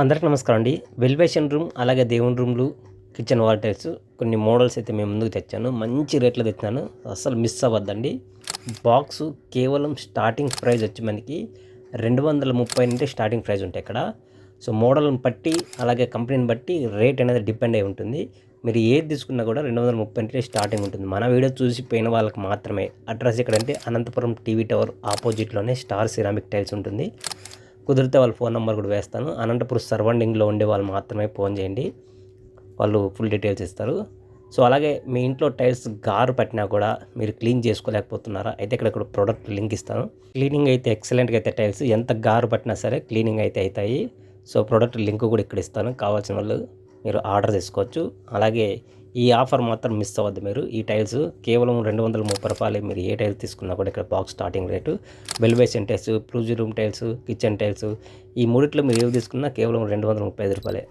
అందరికి నమస్కారం అండి. వెల్వేషన్ రూమ్ అలాగే దేవుని రూమ్లు కిచెన్ వాల్టైర్స్ కొన్ని మోడల్స్ అయితే మేము ముందుకు తెచ్చాను. మంచి రేట్లో తెచ్చాను. అసలు మిస్ అవ్వద్దండి. బాక్స్ కేవలం స్టార్టింగ్ ప్రైస్ వచ్చి మనకి రెండు వందల ముప్పై నుండి స్టార్టింగ్ ప్రైస్ ఉంటాయి ఇక్కడ. సో మోడల్ని బట్టి అలాగే కంపెనీని బట్టి రేట్ అనేది డిపెండ్ అయి ఉంటుంది. మీరు ఏది తీసుకున్నా కూడా రెండు వందల ముప్పై నుండి స్టార్టింగ్ ఉంటుంది. మన వీడియో చూసి పోయిన వాళ్ళకి మాత్రమే. అడ్రస్ ఎక్కడంటే అనంతపురం టీవీ టవర్ ఆపోజిట్లోనే స్టార్ సిరామిక్ టైల్స్ ఉంటుంది. కుదిరితే వాళ్ళ ఫోన్ నెంబర్ కూడా వేస్తాను. అనంతపురం సర్వౌండింగ్లో ఉండే వాళ్ళు మాత్రమే ఫోన్ చేయండి. వాళ్ళు ఫుల్ డీటెయిల్స్ ఇస్తారు. సో అలాగే మీ ఇంట్లో టైల్స్ గారు పట్టినా కూడా మీరు క్లీన్ చేసుకోలేకపోతున్నారా? అయితే ఇక్కడ ఇక్కడ ప్రోడక్ట్ లింక్ ఇస్తాను. క్లీనింగ్ అయితే ఎక్సలెంట్గా అయితే టైల్స్ ఎంత గారు పట్టినా సరే క్లీనింగ్ అయితే అవుతాయి. సో ప్రోడక్ట్ లింక్ కూడా ఇక్కడ ఇస్తాను. కావాల్సిన వాళ్ళు మీరు ఆర్డర్ చేసుకోవచ్చు. అలాగే ఈ ఆఫర్ మాత్రం మిస్ అవ్వద్దు మీరు. ఈ టైల్స్ కేవలం రెండు వందల ముప్పై రూపాయలు. మీరు ఏ టైల్స్ తీసుకున్నా కూడా ఇక్కడ box starting rate elevation tiles ప్రూజీ room tiles kitchen tiles ఈ మూడిట్లో మీరు ఏవి తీసుకున్నా కేవలం రెండు వందల ముప్పై ఐదు రూపాయలే.